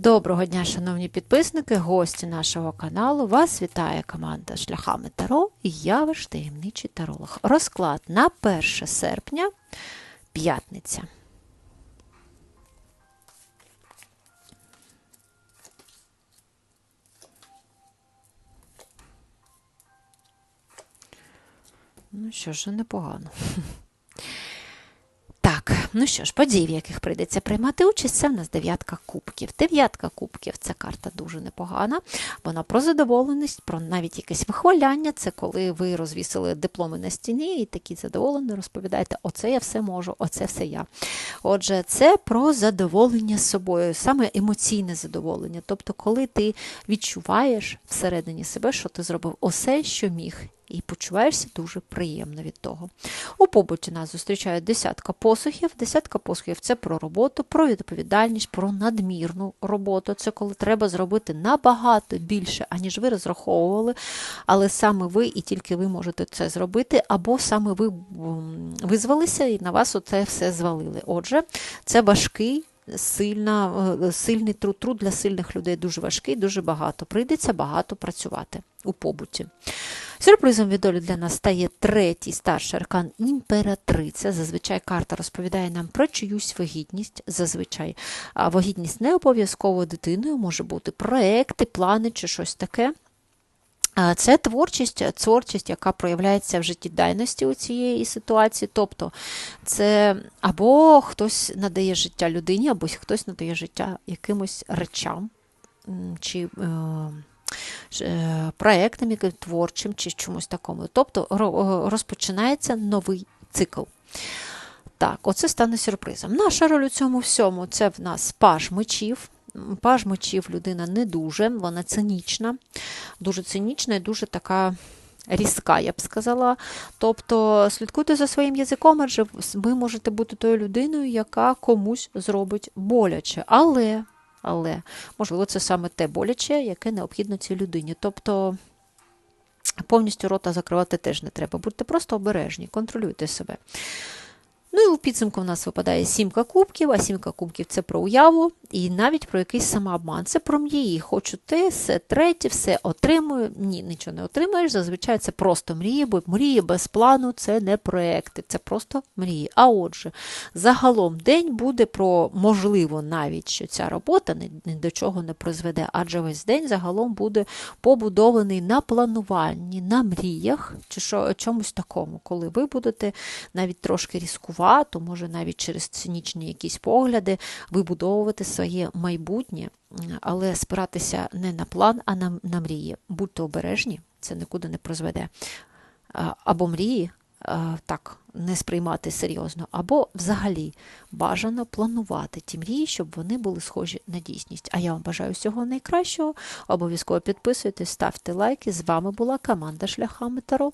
Доброго дня, шановні підписники, гості нашого каналу. Вас вітає команда Шляхами Таро і я ваш таємничий таролог. Розклад на 1 серпня, п'ятниця. Ну що ж, непогано. Ну що ж, подій, в яких прийдеться приймати участь, це в нас дев'ятка кубків. Дев'ятка кубків це карта дуже непогана. Вона про задоволеність, про навіть якесь вихваляння. Це коли ви розвісили дипломи на стіні і такі задоволені, розповідаєте, оце я все можу, оце все я. Отже, це про задоволення собою, саме емоційне задоволення. Тобто, коли ти відчуваєш всередині себе, що ти зробив усе, що міг і почуваєшся дуже приємно від того. У побуті нас зустрічають десятка посухів. Десятка посухів це про роботу, про відповідальність, про надмірну роботу. Це коли треба зробити набагато більше, аніж ви розраховували, але саме ви і тільки ви можете це зробити, або саме ви визвалися і на вас оце все звалили. Отже, це важкий. Сильна, е, Сильний труд труд для сильних людей дуже важкий, дуже багато. Прийдеться багато працювати у побуті. Сюрпризом від долі для нас стає третій старший аркан імператриця. Зазвичай карта розповідає нам про чиюсь вагітність. Зазвичай а вагітність не обов'язково дитиною, може бути проекти, плани чи щось таке. Це творчість, творчість, яка проявляється в життєдайності у цієї ситуації. Тобто це або хтось надає життя людині, або хтось надає життя якимось речам. чи Е, проєктом, творчим чи чомусь такому. Тобто розпочинається новий цикл. Так, оце стане сюрпризом. Наша роль у цьому всьому це в нас паж мечів. Паж мечів людина не дуже, вона цинічна, дуже цинічна і дуже така різка, я б сказала. Тобто слідкуйте за своїм язиком, адже ви можете бути тою людиною, яка комусь зробить боляче. Але але, можливо, це саме те боляче, яке необхідно цій людині. Тобто повністю рота закривати теж не треба. Будьте просто обережні, контролюйте себе. Ну і у підсумку в нас випадає сімка кубків, а сімка кубків це про уяву і навіть про якийсь самообман. Це про мрії. Хочу те, все третє, все отримую. Ні, нічого не отримаєш. Зазвичай це просто мрії, бо мрії без плану це не проекти, це просто мрії. А отже, загалом день буде про можливо навіть, що ця робота ні до чого не призведе, адже весь день загалом буде побудований на плануванні, на мріях чи що, чомусь такому, коли ви будете навіть трошки різкувати то може навіть через цинічні якісь погляди вибудовувати своє майбутнє, але спиратися не на план, а на, на мрії. Будьте обережні, це нікуди не призведе. Або мрії. Так, не сприймати серйозно, або взагалі бажано планувати ті мрії, щоб вони були схожі на дійсність. А я вам бажаю всього найкращого. Обов'язково підписуйтесь, ставте лайки. З вами була команда Шляхами Таро.